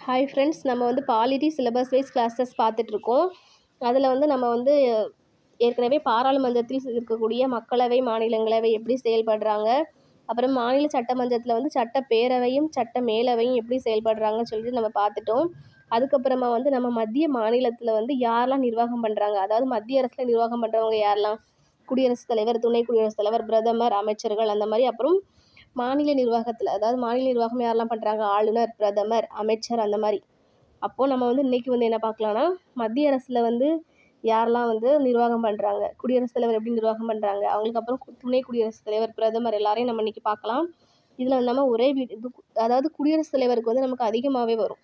Hi friends நம்ம வந்து polity syllabus wise classes பார்த்துட்ருக்கோம். அதில் வந்து நம்ம வந்து ஏற்கனவே பாராளுமன்றத்தில் இருக்கக்கூடிய மக்களவை மாநிலங்களவை எப்படி செயல்படுறாங்க அப்புறம் மாநில சட்டமன்றத்தில் வந்து சட்டப்பேரவையும் சட்ட மேலவையும் எப்படி செயல்படுறாங்கன்னு சொல்லிட்டு நம்ம பார்த்துட்டோம். அதுக்கப்புறமா வந்து நம்ம மத்திய மாநிலத்தில் வந்து யாரெல்லாம் நிர்வாகம் பண்ணுறாங்க அதாவது மத்திய அரசில் நிர்வாகம் பண்ணுறவங்க யாரெல்லாம்? குடியரசுத் தலைவர் துணை குடியரசுத் தலைவர் பிரதமர் அமைச்சர்கள் அந்த மாதிரி அப்புறம் மாநில நிர்வாகத்தில் அதாவது மாநில நிர்வாகம் யாரெல்லாம் பண்ணுறாங்க ஆளுநர் பிரதமர் அமைச்சர் அந்த மாதிரி. அப்போது நம்ம வந்து இன்றைக்கி வந்து என்ன பார்க்கலான்னா மத்திய அரசில் வந்து யாரெல்லாம் வந்து நிர்வாகம் பண்ணுறாங்க குடியரசுத் தலைவர் எப்படி நிர்வாகம் பண்ணுறாங்க அவங்களுக்கு அப்புறம் துணை குடியரசுத் தலைவர் பிரதமர் எல்லாரையும் நம்ம இன்றைக்கி பார்க்கலாம். இதில் வந்து நம்ம ஒரே வீடு இது அதாவது குடியரசுத் தலைவருக்கு வந்து நமக்கு அதிகமாகவே வரும்.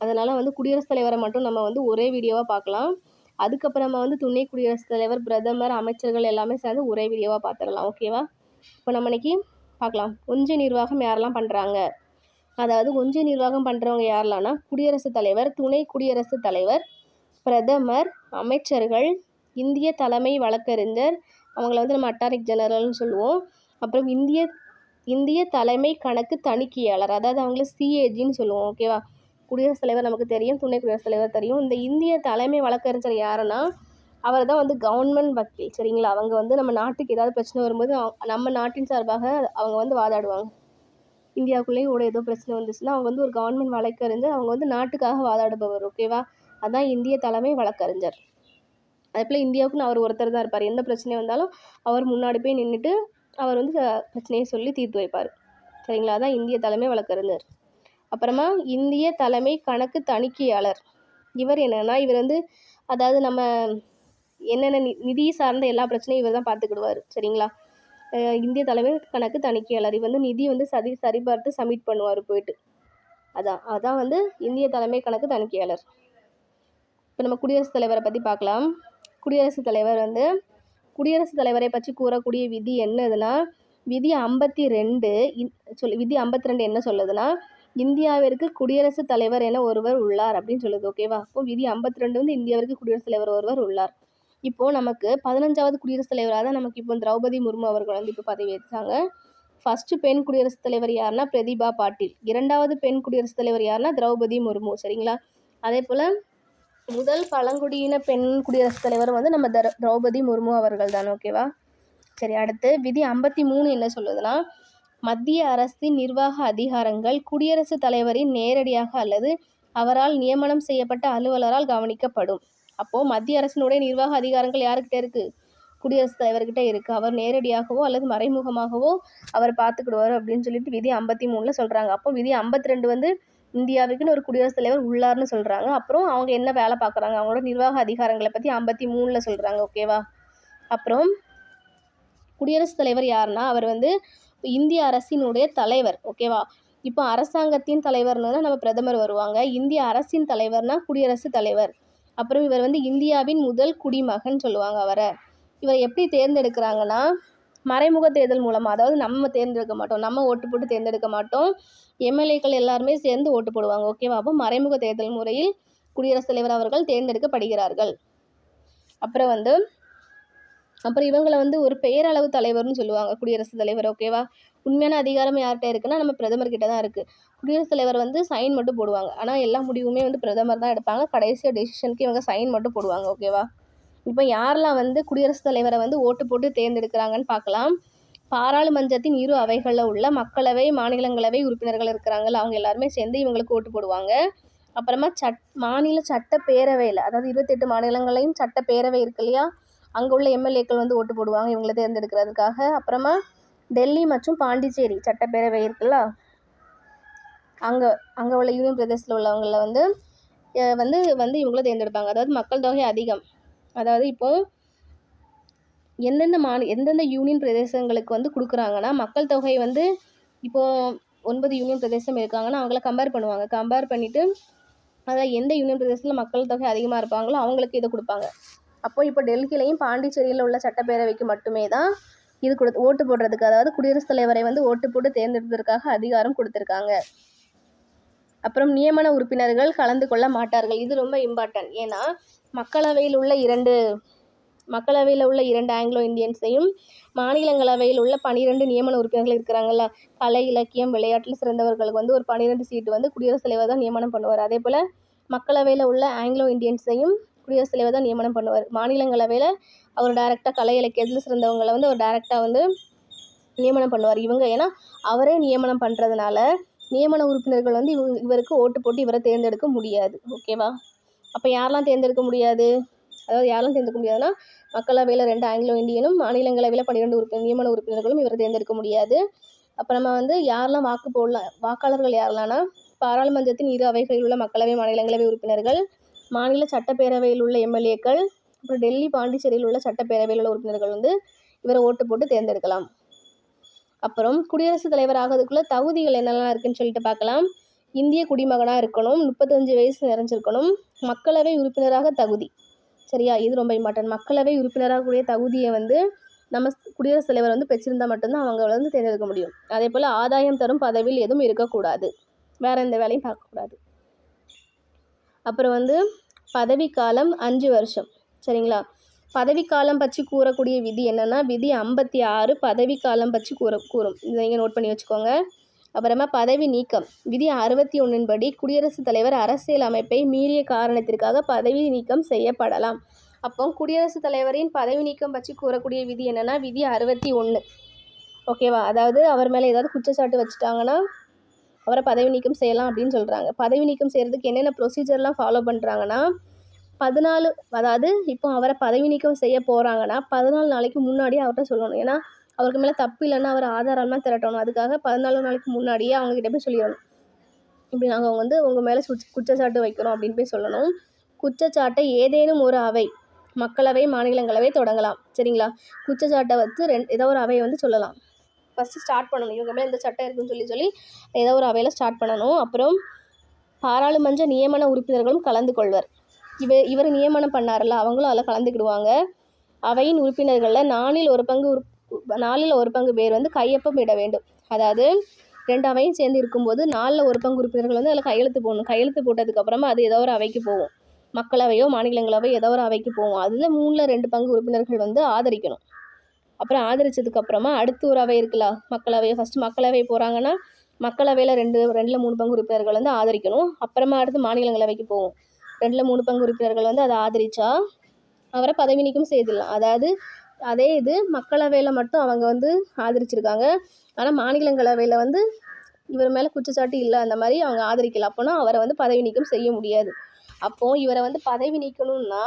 அதனால் வந்து குடியரசுத் தலைவரை மட்டும் நம்ம வந்து ஒரே வீடியோவாக பார்க்கலாம். அதுக்கப்புறமா வந்து துணை குடியரசுத் தலைவர் பிரதமர் அமைச்சர்கள் எல்லாமே சேர்ந்து ஒரே வீடியோவாக பார்த்துடலாம். ஓகேவா? இப்போ நம்ம இன்னைக்கு பார்க்கலாம். கொஞ்ச நிர்வாகம் யாரெல்லாம் பண்ணுறாங்க அதாவது கொஞ்ச நிர்வாகம் பண்ணுறவங்க யாரெல்லாம்னா குடியரசுத் தலைவர் துணை குடியரசுத் தலைவர் பிரதமர் அமைச்சர்கள் இந்திய தலைமை வழக்கறிஞர் அவங்கள வந்து நம்ம அட்டாரிக் ஜெனரல்னு சொல்லுவோம். அப்புறம் இந்திய இந்திய தலைமை கணக்கு தணிக்கையாளர் அதாவது அவங்கள சிஏஜின்னு சொல்லுவோம் ஓகேவா? குடியரசுத் தலைவர் நமக்கு தெரியும் துணை குடியரசுத் தலைவர் தெரியும். இந்த இந்திய தலைமை வழக்கறிஞர் யாருன்னா அவர் தான் வந்து கவர்மெண்ட் வக்கீல் சரிங்களா? அவங்க வந்து நம்ம நாட்டுக்கு ஏதாவது பிரச்சனை வரும்போது நம்ம நாட்டின் சார்பாக அவங்க வந்து வாதாடுவாங்க. இந்தியாவுக்குள்ளேயும் கூட ஏதோ பிரச்சனை வந்துச்சுன்னா அவங்க வந்து ஒரு கவர்மெண்ட் வழக்கறிஞர் அவங்க வந்து நாட்டுக்காக வாதாடுபவர் ஓகேவா அதான் இந்திய தலைமை வழக்கறிஞர். அதே போல் இந்தியாவுக்குன்னு அவர் ஒருத்தர் தான் இருப்பார். எந்த பிரச்சனை வந்தாலும் அவர் முன்னாடி போய் நின்றுட்டு அவர் வந்து பிரச்சனையை சொல்லி தீர்த்து வைப்பார். சரிங்களா? அதான் இந்திய தலைமை வழக்கறிஞர். அப்புறமா இந்திய தலைமை கணக்கு தணிக்கையாளர். இவர் என்னன்னா இவர் வந்து அதாவது நம்ம என்னென்ன நி நிதி சார்ந்த எல்லா பிரச்சனையும் இவர் தான் பார்த்துக்கிடுவார் சரிங்களா? இந்திய தலைமை கணக்கு தணிக்கையாளர் இவர் வந்து நிதி வந்து சரி சரிபார்த்து சப்மிட் பண்ணுவார் போயிட்டு. அதான் அதான் வந்து இந்திய தலைமை கணக்கு தணிக்கையாளர். இப்போ நம்ம குடியரசுத் தலைவரை பற்றி பார்க்கலாம். குடியரசுத் தலைவர் வந்து குடியரசுத் தலைவரை பற்றி கூறக்கூடிய விதி என்னதுன்னா விதி ஐம்பத்தி ரெண்டு சொல் விதி ஐம்பத்தி ரெண்டு என்ன சொல்லுதுன்னா இந்தியாவிற்கு குடியரசுத் தலைவர் என ஒருவர் உள்ளார் அப்படின்னு சொல்லுது ஓகேவா அப்போ விதி ஐம்பத்தி ரெண்டு வந்து இந்தியாவிற்கு குடியரசுத் தலைவர் ஒருவர் உள்ளார். இப்போது நமக்கு பதினஞ்சாவது குடியரசுத் தலைவராக தான் நமக்கு இப்போ திரௌபதி முர்மு அவர்கள் வந்து இப்போ பதவி ஏற்றாங்க. ஃபர்ஸ்ட் பெண் குடியரசுத் தலைவர் யாருன்னா பிரதிபா பாட்டீல். இரண்டாவது பெண் குடியரசுத் தலைவர் யாருன்னா திரௌபதி முர்மு சரிங்களா? அதே போல் முதல் பழங்குடியின பெண் குடியரசுத் தலைவர் வந்து நம்ம திர திரௌபதி முர்மு அவர்கள் தான் ஓகேவா சரி அடுத்து விதி ஐம்பத்தி மூணு என்ன சொல்லுதுன்னா மத்திய அரசின் நிர்வாக அதிகாரங்கள் குடியரசுத் தலைவரின் நேரடியாக அல்லது அவரால் நியமனம் செய்யப்பட்ட அலுவலரால் கவனிக்கப்படும். அப்போது மத்திய அரசினுடைய நிர்வாக அதிகாரங்கள் யாருக்கிட்ட இருக்குது குடியரசுத் தலைவர்கிட்ட இருக்குது அவர் நேரடியாகவோ அல்லது மறைமுகமாகவோ அவர் பார்த்துக்கிடுவார் அப்படின்னு சொல்லிட்டு விதி ஐம்பத்தி மூணில் சொல்கிறாங்க அப்போ விதி ஐம்பத்தி ரெண்டு வந்து இந்தியாவுக்குன்னு ஒரு குடியரசுத் தலைவர் உள்ளார்னு சொல்கிறாங்க அப்புறம் அவங்க என்ன வேலை பார்க்குறாங்க? அவங்களோட நிர்வாக அதிகாரங்களை பற்றி ஐம்பத்தி மூணில் சொல்கிறாங்க ஓகேவா அப்புறம் குடியரசுத் தலைவர் யாருன்னா? அவர் வந்து இந்திய அரசினுடைய தலைவர். ஓகேவா இப்போ அரசாங்கத்தின் தலைவர்னா நம்ம பிரதமர் வருவாங்க. இந்திய அரசின் தலைவர்னா குடியரசுத் தலைவர். அப்புறம் இவர் வந்து இந்தியாவின் முதல் குடிமகன் சொல்லுவாங்க அவரை. இவர் எப்படி தேர்ந்தெடுக்கிறாங்கன்னா மறைமுக தேர்தல் மூலமாக அதாவது நம்ம தேர்ந்தெடுக்க மாட்டோம் நம்ம ஓட்டு போட்டு தேர்ந்தெடுக்க மாட்டோம். எம்எல்ஏக்கள் எல்லாருமே சேர்ந்து ஓட்டு போடுவாங்க ஓகேவா அப்போ மறைமுக தேர்தல் முறையில் குடியரசுத் தலைவர் அவர்கள் தேர்ந்தெடுக்கப்படுகிறார்கள். அப்புறம் வந்து அப்புறம் இவங்களை வந்து ஒரு பெயரளவு தலைவர்னு சொல்லுவாங்க குடியரசுத் தலைவர் ஓகேவா உண்மையான அதிகாரம் யார்கிட்ட இருக்குன்னா நம்ம பிரதமர் கிட்ட தான் இருக்குது குடியரசுத் தலைவர் வந்து சைன் மட்டும் போடுவாங்க. ஆனால் எல்லா முடிவுமே வந்து பிரதமர் தான் எடுப்பாங்க. கடைசியாக டெசிஷனுக்கு இவங்க சைன் மட்டும் போடுவாங்க ஓகேவா இப்போ யாரெல்லாம் வந்து குடியரசுத் தலைவரை வந்து ஓட்டு போட்டு தேர்ந்தெடுக்கிறாங்கன்னு பார்க்கலாம். பாராளுமன்றத்தின் இரு அவைகளில் உள்ள மக்களவை மாநிலங்களவை உறுப்பினர்கள் இருக்கிறாங்கல்ல அவங்க எல்லாருமே சேர்ந்து இவங்களுக்கு ஓட்டு போடுவாங்க. அப்புறமா சட் மாநில சட்டப்பேரவையில் அதாவது இருபத்தெட்டு மாநிலங்களையும் சட்டப்பேரவை இருக்கு இல்லையா? அங்கே உள்ள எம்எல்ஏக்கள் வந்து ஓட்டு போடுவாங்க இவங்களை தேர்ந்தெடுக்கிறதுக்காக. அப்புறமா டெல்லி மற்றும் பாண்டிச்சேரி சட்டப்பேரவை இருக்குல்ல அங்கே அங்கே உள்ள யூனியன் பிரதேசத்தில் உள்ளவங்கள வந்து வந்து வந்து இவங்கள தேர்ந்தெடுப்பாங்க. அதாவது மக்கள் தொகை அதிகம். அதாவது இப்போ எந்தெந்த மாநில எந்தெந்த யூனியன் பிரதேசங்களுக்கு வந்து கொடுக்குறாங்கன்னா மக்கள் தொகை வந்து இப்போது ஒன்பது யூனியன் பிரதேசம் இருக்காங்கன்னா அவங்கள கம்பேர் பண்ணுவாங்க. கம்பேர் பண்ணிவிட்டு அதாவது எந்த யூனியன் பிரதேசத்தில் மக்கள் தொகை அதிகமாக இருப்பாங்களோ அவங்களுக்கு இதை கொடுப்பாங்க. அப்போ இப்போ டெல்லியிலையும் பாண்டிச்சேரியில் உள்ள சட்டப்பேரவைக்கு மட்டுமே தான் இது கொடு ஓட்டு போடுறதுக்கு அதாவது குடியரசுத் தலைவரை வந்து ஓட்டு போட்டு தேர்ந்தெடுப்பதற்காக அதிகாரம் கொடுத்துருக்காங்க. அப்புறம் நியமன உறுப்பினர்கள் கலந்து கொள்ள மாட்டார்கள். இது ரொம்ப இம்பார்ட்டன்ட் ஏன்னா மக்களவையில் உள்ள இரண்டு மக்களவையில் உள்ள இரண்டு ஆங்கிலோ இந்தியன்ஸையும் மாநிலங்களவையில் உள்ள பனிரெண்டு நியமன உறுப்பினர்கள் இருக்கிறாங்கல்ல கலை இலக்கியம் விளையாட்டில் சிறந்தவர்களுக்கு வந்து ஒரு பன்னிரெண்டு சீட்டு வந்து குடியரசுத் தலைவர் தான் நியமனம் பண்ணுவார். அதே போல் மக்களவையில் உள்ள ஆங்கிலோ இந்தியன்ஸையும் குடியரசுத் தலைவர் தான் நியமனம் பண்ணுவார். மாநிலங்களவையில் அவர் டைரெக்டாக கலை இலக்கியத்தில் சிறந்தவங்களை வந்து அவர் டைரெக்டாக வந்து நியமனம் பண்ணுவார். இவங்க ஏன்னா அவரே நியமனம் பண்ணுறதுனால நியமன உறுப்பினர்கள் வந்து இவங்க இவருக்கு ஓட்டு போட்டு இவரை தேர்ந்தெடுக்க முடியாது. ஓகேவா அப்போ யாரெல்லாம் தேர்ந்தெடுக்க முடியாது? அதாவது யாரெல்லாம் தேர்ந்தெடுக்க முடியாதுன்னா மக்களவையில் ரெண்டு ஆங்கிலோ இந்தியனும் மாநிலங்களவையில் பன்னிரெண்டு உறுப்பினர் நியமன உறுப்பினர்களும் இவரை தேர்ந்தெடுக்க முடியாது. அப்போ நம்ம வந்து யாரெல்லாம் வாக்கு போடலாம் வாக்காளர்கள் யாரெல்லாம்னா பாராளுமன்றத்தின் இரு அவைகளில் உள்ள மக்களவை மாநிலங்களவை உறுப்பினர்கள் மாநில சட்டப்பேரவையில் உள்ள எம்எல்ஏக்கள் அப்புறம் டெல்லி பாண்டிச்சேரியில் உள்ள சட்டப்பேரவையில் உள்ள உறுப்பினர்கள் வந்து இவரை ஓட்டு போட்டு தேர்ந்தெடுக்கலாம். அப்புறம் குடியரசுத் தலைவர் ஆகிறதுக்குள்ள தகுதிகள் என்னெல்லாம் இருக்குன்னு சொல்லிட்டு பார்க்கலாம். இந்திய குடிமகனாக இருக்கணும் முப்பத்தஞ்சு வயசு நிறைஞ்சிருக்கணும் மக்களவை உறுப்பினராக தகுதி. சரியா? இது ரொம்ப இம்பார்ட்டன்ட் மக்களவை உறுப்பினராக கூடிய தகுதியை வந்து நம்ம குடியரசுத் தலைவர் வந்து பெற்றிருந்தால் மட்டும்தான் அவங்க வந்து தேர்ந்தெடுக்க முடியும். அதே போல் ஆதாயம் தரும் பதவியில் எதுவும் இருக்கக்கூடாது. வேறு எந்த வேலையும் பார்க்கக்கூடாது. அப்புறம் வந்து பதவிக்காலம் அஞ்சு வருஷம். சரிங்களா? பதவிக்காலம் பற்றி கூறக்கூடிய விதி என்னென்னா விதி ஐம்பத்தி ஆறு பதவிக்காலம் பற்றி கூற கூறும். இதை நீங்கள் நோட் பண்ணி வச்சுக்கோங்க. அப்புறமா பதவி நீக்கம். விதி அறுபத்தி ஒன்றின் படி குடியரசுத் தலைவர் அரசியல் அமைப்பை மீறிய காரணத்திற்காக பதவி நீக்கம் செய்யப்படலாம். அப்போ குடியரசுத் தலைவரின் பதவி நீக்கம் பற்றி கூறக்கூடிய விதி என்னென்னா விதி அறுபத்தி ஒன்று ஓகேவா அதாவது அவர் மேலே ஏதாவது குற்றச்சாட்டு வச்சுட்டாங்கன்னா அவரை பதவி நீக்கம் செய்யலாம் அப்படின்னு சொல்கிறாங்க பதவி நீக்கம் செய்கிறதுக்கு என்னென்ன ப்ரொசீஜர்லாம் ஃபாலோ பண்ணுறாங்கன்னா பதினாலு அதாவது இப்போ அவரை பதவி நீக்கம் செய்ய போகிறாங்கன்னா பதினாலு நாளைக்கு முன்னாடியே அவர்கிட்ட சொல்லணும். ஏன்னா அவருக்கு மேலே தப்பு இல்லைன்னா அவர் ஆதாரம்லாம் திரட்டணும். அதுக்காக பதினாலு நாளைக்கு முன்னாடியே அவங்கக்கிட்ட போய் சொல்லிடணும். இப்படி நாங்கள் வந்து உங்கள் மேலே சுச் குற்றச்சாட்டு வைக்கிறோம் அப்படின்னு போய் சொல்லணும். குற்றச்சாட்டை ஏதேனும் ஒரு அவை மக்களவை மாநிலங்களவை தொடங்கலாம். சரிங்களா? குற்றச்சாட்டை வச்சு ரெண்டு ஏதோ ஒரு அவையை வந்து சொல்லலாம். ஃபஸ்ட்டு ஸ்டார்ட் பண்ணணும். இவங்க மேலே இந்த சட்டம் இருக்குன்னு சொல்லி சொல்லி ஏதோ ஒரு அவையில் ஸ்டார்ட் பண்ணணும். அப்புறம் பாராளுமன்ற நியமன உறுப்பினர்களும் கலந்து கொள்வர். இவ இவர் நியமனம் பண்ணார்ல அவங்களும் அதில் கலந்துக்கிடுவாங்க. அவையின் உறுப்பினர்களில் நாலில் ஒரு பங்கு உறுப் நாலில் ஒரு பங்கு பேர் வந்து கையொப்பம் இட வேண்டும். அதாவது ரெண்டு அவையும் சேர்ந்து இருக்கும்போது நாலில் ஒரு பங்கு உறுப்பினர்கள் வந்து அதில் கையெழுத்து போடணும். கையெழுத்து போட்டதுக்கப்புறமா அது ஏதோ ஒரு அவைக்கு போகும். மக்களவையோ மாநிலங்களவையோ ஏதோ ஒரு அவைக்கு போகும். அதில் மூணில் ரெண்டு பங்கு உறுப்பினர்கள் வந்து ஆதரிக்கணும். அப்புறம் ஆதரிச்சதுக்கப்புறமா அடுத்து ஒரு அவை இருக்குல்ல மக்களவை ஃபஸ்ட்டு மக்களவை போகிறாங்கன்னா மக்களவையில் ரெண்டு ரெண்டில் மூணு பங்கு உறுப்பினர்கள் வந்து ஆதரிக்கணும். அப்புறமா அடுத்து மாநிலங்களவைக்கு போகும் ரெண்டில் மூணு பங்கு உறுப்பினர்கள் வந்து அதை ஆதரித்தா அவரை பதவி நீக்கம் செய்திடலாம். அதாவது அதே இது மக்களவையில் மட்டும் அவங்க வந்து ஆதரிச்சிருக்காங்க. ஆனால் மாநிலங்களவையில் வந்து இவர் மேலே குற்றச்சாட்டு இல்லை அந்த மாதிரி அவங்க ஆதரிக்கல. அப்போனா அவரை வந்து பதவி நீக்கம் செய்ய முடியாது. அப்போது இவரை வந்து பதவி நீக்கணும்னா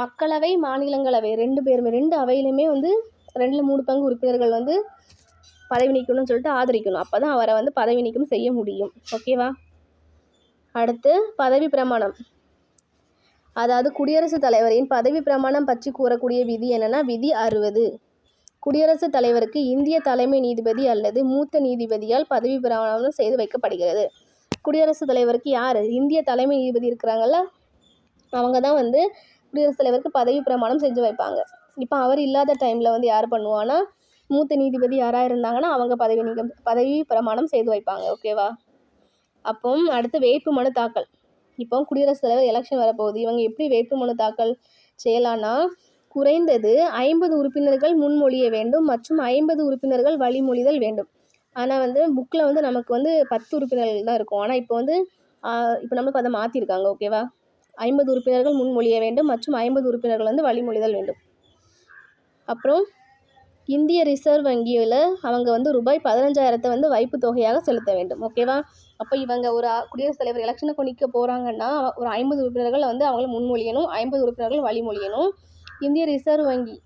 மக்களவை மாநிலங்களவை ரெண்டு பேருமே ரெண்டு அவையிலுமே வந்து ரெண்டில் மூணு பங்கு உறுப்பினர்கள் வந்து பதவி நீக்கணும்னு சொல்லிட்டு ஆதரிக்கணும். அப்போ தான் அவரை வந்து பதவி நீக்கம் செய்ய முடியும். ஓகேவா அடுத்து பதவி பிரமாணம். அதாவது குடியரசுத் தலைவரின் பதவி பிரமாணம் பற்றி கூறக்கூடிய விதி என்னென்னா விதி அறுபது. குடியரசுத் தலைவருக்கு இந்திய தலைமை நீதிபதி அல்லது மூத்த நீதிபதியால் பதவி பிரமாணம் செய்து வைக்கப்படுகிறது. குடியரசுத் தலைவருக்கு யார்? இந்திய தலைமை நீதிபதி இருக்கிறாங்கல்ல அவங்க தான் வந்து குடியரசுத் தலைவருக்கு பதவி பிரமாணம் செஞ்சு வைப்பாங்க. இப்போ அவர் இல்லாத டைமில் வந்து யார் பண்ணுவான்னா மூத்த நீதிபதி யாராக இருந்தாங்கன்னா அவங்க பதவி நீக்கம் பதவி பிரமாணம் செய்து வைப்பாங்க ஓகேவா அப்போ அடுத்து வேட்பு மனு தாக்கல். இப்போ குடியரசுத் தலைவர் எலெக்ஷன் வரப்போகுது. இவங்க எப்படி வேட்புமனு தாக்கல் செய்யலான்னா குறைந்தது ஐம்பது உறுப்பினர்கள் முன்மொழிய வேண்டும் மற்றும் ஐம்பது உறுப்பினர்கள் வழிமொழிதல் வேண்டும். ஆனால் வந்து புக்கில் வந்து நமக்கு வந்து பத்து உறுப்பினர்கள் தான் இருக்கும். ஆனால் இப்போ வந்து இப்போ நம்மளுக்கு அதை மாற்றிருக்காங்க ஓகேவா ஐம்பது உறுப்பினர்கள் முன்மொழிய வேண்டும் மற்றும் ஐம்பது உறுப்பினர்கள் வந்து வழிமொழிதல் வேண்டும். அப்புறம் இந்திய ரிசர்வ் வங்கியில் அவங்க வந்து ரூபாய் பதினஞ்சாயிரத்தை வந்து வைப்பு தொகையாக செலுத்த வேண்டும். ஓகேவா அப்போ இவங்க ஒரு குடியரசுத் தலைவர் எலெக்ஷனுக்கு நிற்க போகிறாங்கன்னா ஒரு ஐம்பது உறுப்பினர்கள் வந்து அவங்கள முன்மொழியணும் ஐம்பது உறுப்பினர்கள் வழிமொழியணும். இந்திய ரிசர்வ் வங்கி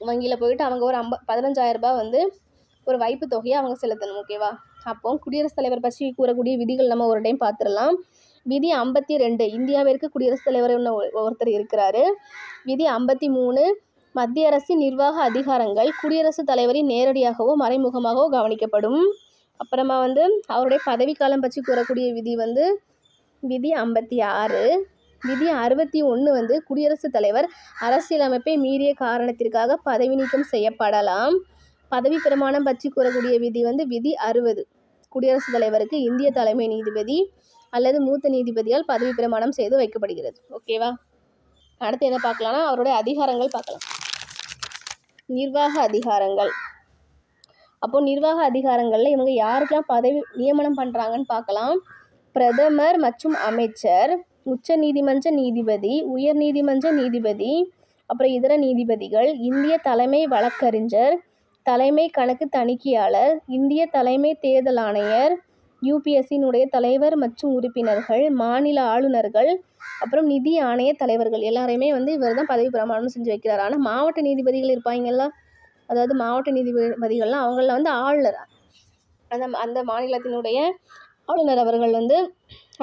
வங்கியில் போயிட்டு அவங்க ஒரு ஐம்ப பதினஞ்சாயிரம் ரூபாய் வந்து ஒரு வைப்பு தொகையை அவங்க செலுத்தணும் ஓகேவா அப்போ குடியரசுத் தலைவர் பற்றி கூறக்கூடிய விதிகள் நம்ம ஒரு டைம் பார்த்துடலாம் விதி ஐம்பத்தி ரெண்டு இந்தியாவிற்கு குடியரசுத் தலைவர் ஒருத்தர் இருக்கிறாரு. விதி ஐம்பத்தி மூணு மத்திய அரசின் நிர்வாக அதிகாரங்கள் குடியரசுத் தலைவரின் நேரடியாகவோ மறைமுகமாகவோ கவனிக்கப்படும். அப்புறமா வந்து அவருடைய பதவிக்காலம் பற்றி கூறக்கூடிய விதி வந்து விதி ஐம்பத்தி ஆறு. விதி அறுபத்தி ஒன்று வந்து குடியரசுத் தலைவர் அரசியலமைப்பை மீறிய காரணத்திற்காக பதவி நீக்கம் செய்யப்படலாம். பதவி பிரமாணம் பற்றி கூறக்கூடிய விதி வந்து விதி அறுபது. குடியரசுத் தலைவருக்கு இந்திய தலைமை நீதிபதி அல்லது மூத்த நீதிபதியால் பதவி பிரமாணம் செய்து வைக்கப்படுகிறது. ஓகேவா? அடுத்து என்ன பார்க்கலாம்னா அவருடைய அதிகாரங்கள் பார்க்கலாம். நிர்வாக அதிகாரங்கள். அப்போ நிர்வாக அதிகாரங்களில் இவங்க யாருக்கெல்லாம் பதவி நியமனம் பண்ணுறாங்கன்னு பார்க்கலாம். பிரதமர் மற்றும் அமைச்சர் உச்ச நீதிமன்ற நீதிபதி உயர் நீதிமன்ற நீதிபதி அப்புறம் இதர நீதிபதிகள் இந்திய தலைமை வழக்கறிஞர் தலைமை கணக்கு தணிக்கையாளர் இந்திய தலைமை தேர்தல் ஆணையர் யூபிஎஸ்சியினுடைய தலைவர் மற்றும் உறுப்பினர்கள் மாநில ஆளுநர்கள் அப்புறம் நிதி ஆணைய தலைவர்கள் எல்லாரையுமே வந்து இவர் தான் பதவி பிரமாணம் செஞ்சு வைக்கிறார். ஆனால் மாவட்ட நீதிபதிகள் இருப்பாங்கல்ல அதாவது மாவட்ட நீதிபதிகள்லாம் அவங்கள வந்து ஆளுநர்? அந்த அந்த மாநிலத்தினுடைய ஆளுநர் அவர்கள் வந்து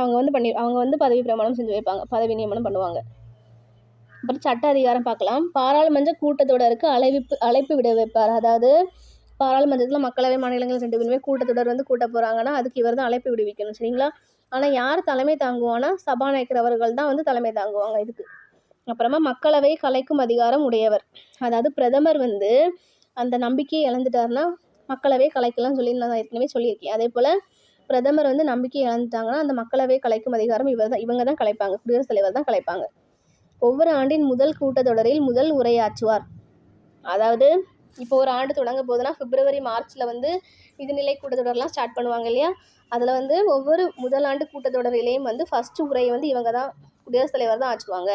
அவங்க வந்து பண்ணி அவங்க வந்து பதவி பிரமாணம் செஞ்சு வைப்பாங்க. பதவி நியமனம் பண்ணுவாங்க. அப்புறம் சட்ட அதிகாரம் பார்க்கலாம். பாராளுமன்ற கூட்டத்தொடருக்கு அழைப்பு அழைப்பு விட வைப்பார். அதாவது பாராளுமன்றத்தில் மக்களவை மாநிலங்கள் ரெண்டு பேருமே கூட்டத்தொடர் வந்து கூட்ட போகிறாங்கன்னா அதுக்கு இவர் தான் அழைப்பு விடுவிக்கணும் சரிங்களா? ஆனால் யார் தலைமை தாங்குவான்னா சபாநாயகர் அவர்கள் தான் வந்து தலைமை தாங்குவாங்க இதுக்கு. அப்புறமா மக்களவை கலைக்கும் அதிகாரம் உடையவர். அதாவது பிரதமர் வந்து அந்த நம்பிக்கையை இழந்துட்டாருன்னா மக்களவை கலைக்கலாம்னு சொல்லி நான் ஏற்கனவே சொல்லியிருக்கேன். அதே போல் பிரதமர் வந்து நம்பிக்கை இழந்துட்டாங்கன்னா அந்த மக்களவை கலைக்கும் அதிகாரம் இவர் தான் இவங்க தான் கலைப்பாங்க குடியரசுத் தலைவர் தான் கலைப்பாங்க. ஒவ்வொரு ஆண்டின் முதல் கூட்டத்தொடரில் முதல் உரையாற்றுவார். அதாவது இப்போ ஒரு ஆண்டு தொடங்க போதுன்னா பிப்ரவரி மார்ச்சில் வந்து நிதிநிலை கூட்டத்தொடர்லாம் ஸ்டார்ட் பண்ணுவாங்க இல்லையா? அதில் வந்து ஒவ்வொரு முதல் ஆண்டு கூட்டத்தொடரிலையும் வந்து ஃபஸ்ட்டு உரையை வந்து இவங்க தான் குடியரசுத் தலைவர் தான் ஆற்றுவாங்க.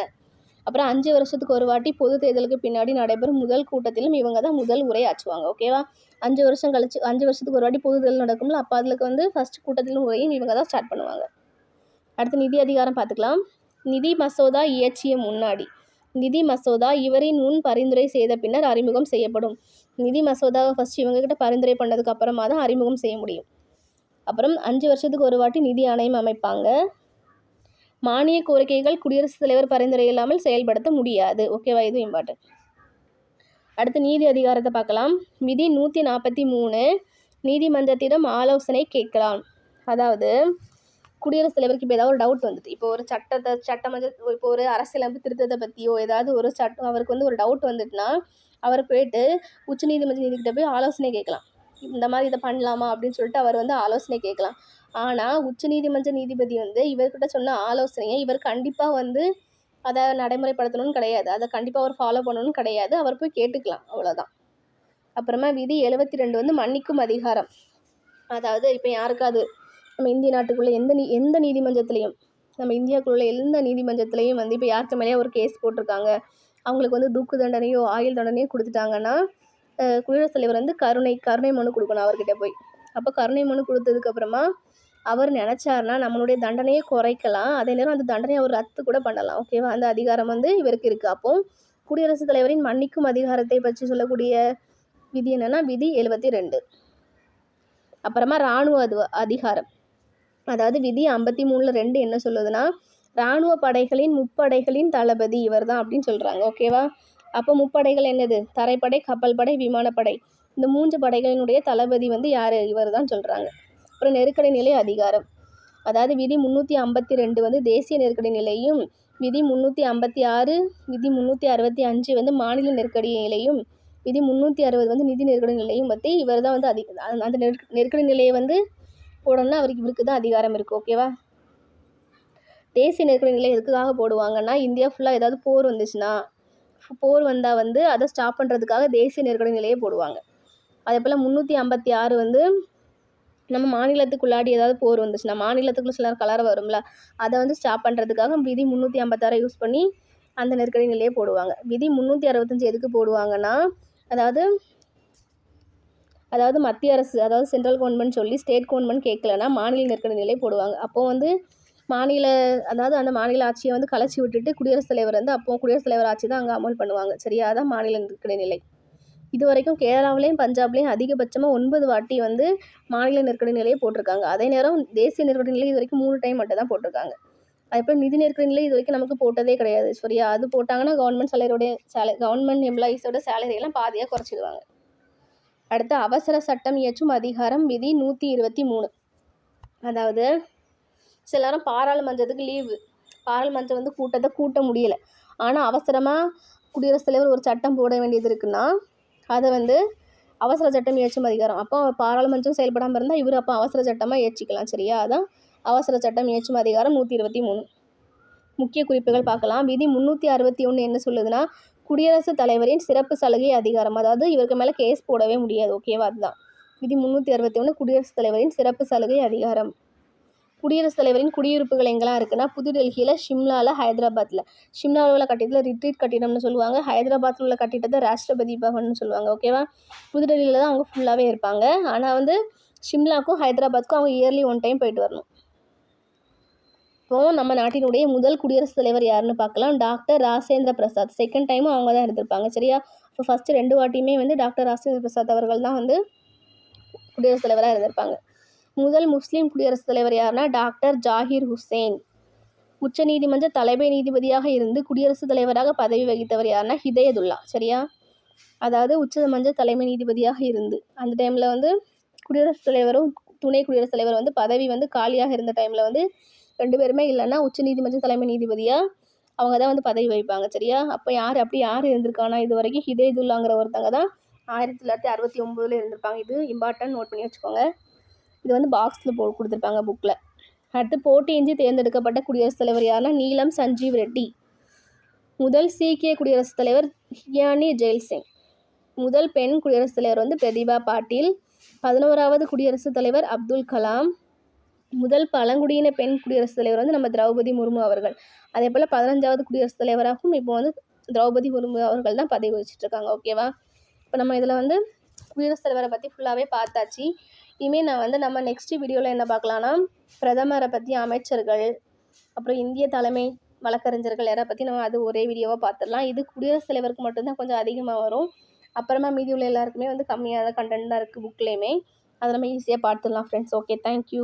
அப்புறம் அஞ்சு வருஷத்துக்கு ஒரு வாட்டி பொது தேர்தலுக்கு பின்னாடி நடைபெறும் முதல் கூட்டத்திலும் இவங்க தான் முதல் உரை ஆற்றுவாங்க ஓகேவா அஞ்சு வருஷம் கழிச்சு அஞ்சு வருஷத்துக்கு ஒரு வாட்டி பொது தேர்தல் நடக்கும்ல அப்போ அதுக்கு வந்து ஃபஸ்ட் கூட்டத்திலும் உரையும் இவங்க தான் ஸ்டார்ட் பண்ணுவாங்க. அடுத்து நிதி அதிகாரம் பார்த்துக்கலாம். நிதி மசோதா இயற்றிய முன்னாடி நிதி மசோதா இவரின் முன் பரிந்துரை செய்த பின்னர் அறிமுகம் செய்யப்படும். நிதி மசோதாவை ஃபஸ்ட் இவங்ககிட்ட பரிந்துரை பண்ணதுக்கு அப்புறமா தான் அறிமுகம் செய்ய முடியும். அப்புறம் அஞ்சு வருஷத்துக்கு ஒரு வாட்டி நிதி ஆணையம் அமைப்பாங்க. மானிய கோரிக்கைகள் குடியரசுத் தலைவர் பரிந்துரை இல்லாமல் செயல்படுத்த முடியாது. ஓகேவா இது இம்பார்ட்டன்ட் அடுத்து நீதி அதிகாரத்தை பார்க்கலாம். விதி நூற்றி நாற்பத்தி மூணு நீதிமன்றத்திடம் ஆலோசனை கேட்கலாம். அதாவது குடியரசுத் தலைவருக்கு இப்போ ஏதாவது ஒரு டவுட் வந்துட்டு இப்போ ஒரு சட்டத்தை சட்டமன்ற இப்போ ஒரு அரசியலமைப்பு திருத்தத்தை பற்றியோ ஏதாவது ஒரு சட்டம் அவருக்கு வந்து ஒரு டவுட் வந்துட்டுனா அவர் போயிட்டு உச்சநீதிமன்ற நீதிக்கிட்ட போய் ஆலோசனை கேட்கலாம். இந்த மாதிரி இதை பண்ணலாமா அப்படின்னு சொல்லிட்டு அவர் வந்து ஆலோசனை கேட்கலாம். ஆனால் உச்சநீதிமன்ற நீதிபதி வந்து இவர்கிட்ட சொன்ன ஆலோசனையை இவர் கண்டிப்பாக வந்து அதை நடைமுறைப்படுத்தணும்னு கிடையாது. அதை கண்டிப்பாக அவர் ஃபாலோ பண்ணணும்னு கிடையாது. அவர் போய் கேட்டுக்கலாம். அவ்வளோதான் அப்புறமா விதி எழுபத்தி ரெண்டு வந்து மன்னிக்கும் அதிகாரம். அதாவது இப்போ யாருக்காவது நம்ம இந்திய நாட்டுக்குள்ளே எந்த நீ எந்த நீதிமன்றத்துலேயும் நம்ம இந்தியாவுக்குள்ளே எந்த நீதிமன்றத்துலேயும் வந்து இப்போ யாருக்கு மேலேயே ஒரு கேஸ் போட்டிருக்காங்க. அவங்களுக்கு வந்து தூக்கு தண்டனையோ ஆயுள் தண்டனையோ கொடுத்துட்டாங்கன்னா குடியரசுத் தலைவர் வந்து கருணை கருணை மனு கொடுக்கணும் அவர்கிட்ட போய். அப்போ கருணை மனு கொடுத்ததுக்கப்புறமா அவர் நினச்சாருன்னா நம்மளுடைய தண்டனையை குறைக்கலாம். அதே நேரம் அந்த தண்டனையை அவர் ரத்து கூட பண்ணலாம். ஓகேவா அந்த அதிகாரம் வந்து இவருக்கு இருக்குது அப்போ குடியரசுத் தலைவரின் மன்னிக்கும் அதிகாரத்தை பற்றி சொல்லக்கூடிய விதி என்னென்னா விதி எழுபத்தி ரெண்டு. அப்புறமா இராணுவ அதிகாரம். அதாவது விதி ஐம்பத்தி மூணில் ரெண்டு என்ன சொல்லுதுன்னா இராணுவ படைகளின் முப்படைகளின் தளபதி இவர் தான் அப்படின்னு சொல்கிறாங்க ஓகேவா அப்போ முப்படைகள் என்னது? தரைப்படை கப்பல் படை விமானப்படை இந்த மூன்று படைகளினுடைய தளபதி வந்து யார்? இவர் தான் சொல்கிறாங்க அப்புறம் நெருக்கடி நிலை அதிகாரம். அதாவது விதி முந்நூற்றி ஐம்பத்தி ரெண்டு வந்து தேசிய நெருக்கடி நிலையும் விதி முந்நூற்றி ஐம்பத்தி ஆறு விதி முந்நூற்றி அறுபத்தி அஞ்சு வந்து மாநில நெருக்கடி நிலையும் விதி முந்நூற்றி அறுபது வந்து நிதி நெருக்கடி நிலையும் பற்றி இவர் தான் வந்து அதி அந்த- அந்த நெருக்கடி நிலையை வந்து போடணும்னா அவருக்கு இவருக்கு தான் அதிகாரம் இருக்குது ஓகேவா தேசிய நெருக்கடி நிலை எதுக்காக போடுவாங்கன்னா இந்தியா ஃபுல்லாக ஏதாவது போர் வந்துச்சுன்னா போர் வந்தால் வந்து அதை ஸ்டாப் பண்ணுறதுக்காக தேசிய நெருக்கடி நிலையை போடுவாங்க. அதே போல் முந்நூற்றி ஐம்பத்தி ஆறு வந்து நம்ம மாநிலத்துக்குள்ளாடி ஏதாவது போர் வந்துச்சுன்னா மாநிலத்துக்குள்ள சில கலர் வரும்ல அதை வந்து ஸ்டாப் பண்ணுறதுக்காக விதி முந்நூற்றி ஐம்பத்தாறை யூஸ் பண்ணி அந்த நெருக்கடி நிலையை போடுவாங்க. விதி முந்நூற்றி அறுபத்தஞ்சு எதுக்கு போடுவாங்கன்னா அதாவது அதாவது மத்திய அரசு அதாவது சென்ட்ரல் கவர்மெண்ட் சொல்லி ஸ்டேட் கவர்மெண்ட் கேட்கலன்னா மாநில நெருக்கடி நிலை போடுவாங்க. அப்போது வந்து மாநில அதாவது அந்த மாநில ஆட்சியை வந்து கலைச்சி விட்டுட்டு குடியரசுத் தலைவர் வந்து அப்போ குடியரசுத் தலைவர் ஆட்சி தான் அங்கே அமல் பண்ணுவாங்க. சரியா அதான் மாநில நெருக்கடி நிலை. இது வரைக்கும் கேரளாவிலையும் பஞ்சாப்லேயும் அதிகபட்சமாக ஒன்பது வாட்டி வந்து மாநில நெருக்கடி நிலையை போட்டிருக்காங்க. அதே நேரம் தேசிய நெருக்கடி நிலை இது வரைக்கும் மூணு டைம் மட்டும் தான் போட்டிருக்காங்க. அதுக்கப்புறம் நிதி நெருக்கடி நிலை இது வரைக்கும் நமக்கு போட்டதே கிடையாது. சரியா? அது போட்டாங்கன்னா கவர்மெண்ட் சேலரியோடைய சேல கவர்மெண்ட் எம்ப்ளாயீஸோட சேலரியெல்லாம் பாதியாக குறைச்சிடுவாங்க. அடுத்து அவசர சட்டம் இயற்றும் அதிகாரம் விதி நூற்றி இருபத்தி மூணு. அதாவது சில நேரம் பாராளுமன்றத்துக்கு லீவு. பாராளுமன்றம் வந்து கூட்டத்தை கூட்ட முடியலை. ஆனால் அவசரமாக குடியரசுத் தலைவர் ஒரு சட்டம் போட வேண்டியது இருக்குன்னா அதை வந்து அவசர சட்டம் இயற்றும் அதிகாரம். அப்போ பாராளுமன்றம் செயல்படாமல் இருந்தால் இவர் அப்போ அவசர சட்டமாக இயற்றிக்கலாம். சரியா? அதான் அவசர சட்டம் இயற்றும் அதிகாரம் நூற்றி இருபத்தி மூணு. முக்கிய குறிப்புகள் பார்க்கலாம். விதி முந்நூற்றி அறுபத்தி ஒன்று என்ன சொல்லுதுன்னா குடியரசுத் தலைவரின் சிறப்பு சலுகை அதிகாரம். அதாவது இவருக்கு மேலே கேஸ் போடவே முடியாது. ஓகேவா அதுதான். விதி முந்நூற்றி அறுபத்தி ஒன்று குடியரசுத் தலைவரின் சிறப்பு சலுகை அதிகாரம். குடியரசுத் தலைவரின் குடியிருப்புகள் எங்கெல்லாம் இருக்குன்னா புதுடெல்லியில் ஷிம்லாவில் ஹைதராபாத்தில் ஷிம்லாவில் உள்ள கட்டிடத்தில் ரிட்ரீட் கட்டிடம்னு சொல்லுவாங்க. ஹைதராபாத்தில் உள்ள கட்டிடத்தை ராஷ்டிரபதி பவன் சொல்லுவாங்க. ஓகேவா புதுடெல்லியில் தான் அவங்க ஃபுல்லாகவே இருப்பாங்க. ஆனால் வந்து ஷிம்லாக்கும் ஹைதராபாத்துக்கும் அவங்க இயர்லி ஒன் டைம் போயிட்டு வரணும். இப்போது நம்ம நாட்டினுடைய முதல் குடியரசுத் தலைவர் யாருன்னு பார்க்கலாம். டாக்டர் ராசேந்திர பிரசாத். செகண்ட் டைமும் அவங்க தான் இருந்திருப்பாங்க சரியா? இப்போ ஃபஸ்ட்டு ரெண்டு வாட்டியுமே வந்து டாக்டர் ராசேந்திர பிரசாத் அவர்கள் தான் வந்து குடியரசுத் தலைவராக இருந்திருப்பாங்க. முதல் முஸ்லீம் குடியரசுத் தலைவர் யாருன்னா டாக்டர் ஜாகிர் ஹுசேன். உச்சநீதிமன்ற தலைமை நீதிபதியாக இருந்து குடியரசுத் தலைவராக பதவி வகித்தவர் யாருன்னா ஹிதயதுல்லா. சரியா? அதாவது உச்சநீதிமன்ற தலைமை நீதிபதியாக இருந்து அந்த டைமில் வந்து குடியரசுத் தலைவரும் துணை குடியரசுத் தலைவர் வந்து பதவி வந்து காலியாக இருந்த டைமில் வந்து ரெண்டு பேருமே இல்லைன்னா உச்சநீதிமன்ற தலைமை நீதிபதியாக அவங்க தான் வந்து பதவி வகிப்பாங்க சரியா? அப்போ யார் அப்படி யார் இருந்திருக்கானா இது வரைக்கும் ஹிதேதுல்லாங்கிற ஒருத்தங்க தான் ஆயிரத்தி தொள்ளாயிரத்தி அறுபத்தி ஒம்போதில் இருந்திருப்பாங்க. இது இம்பார்ட்டன்ட் நோட் பண்ணி வச்சுக்கோங்க. இது வந்து பாக்ஸில் போ கொடுத்துருப்பாங்க புக்கில் அடுத்து போட்டியின்றி தேர்ந்தெடுக்கப்பட்ட குடியரசுத் தலைவர் யாருன்னா நீலம் சஞ்சீவ் ரெட்டி. முதல் சீக்கிய குடியரசுத் தலைவர் ஹியானி ஜெயில் சிங் முதல் பெண் குடியரசுத் தலைவர் வந்து பிரதிபா பாட்டீல். பதினோராவது குடியரசுத் தலைவர் அப்துல் கலாம். முதல் பழங்குடியின பெண் குடியரசுத் தலைவர் வந்து நம்ம திரௌபதி முர்மு அவர்கள். அதே போல் பதினஞ்சாவது குடியரசுத் தலைவராகவும் இப்போ வந்து திரௌபதி முர்மு அவர்கள் தான் பதவி வச்சுட்டு இருக்காங்க ஓகேவா இப்போ நம்ம இதில் வந்து குடியரசுத் தலைவரை பற்றி ஃபுல்லாகவே பார்த்தாச்சு. இனிமேல் நான் வந்து நம்ம நெக்ஸ்ட் வீடியோவில் என்ன பார்க்கலான்னா பிரதமரை பற்றி அமைச்சர்கள் அப்புறம் இந்திய தலைமை வழக்கறிஞர்கள் யாரை பற்றி நம்ம அது ஒரே வீடியோவாக பார்த்துடலாம். இது குடியரசுத் தலைவருக்கு மட்டும்தான் கொஞ்சம் அதிகமாக வரும். அப்புறமா மீதி உள்ள எல்லாருக்குமே வந்து கம்மியான கண்டென்ட் தான் இருக்குது புக்லேயுமே அதை நம்ம ஈஸியாக பார்த்துடலாம் ஃப்ரெண்ட்ஸ் ஓகே தேங்க்யூ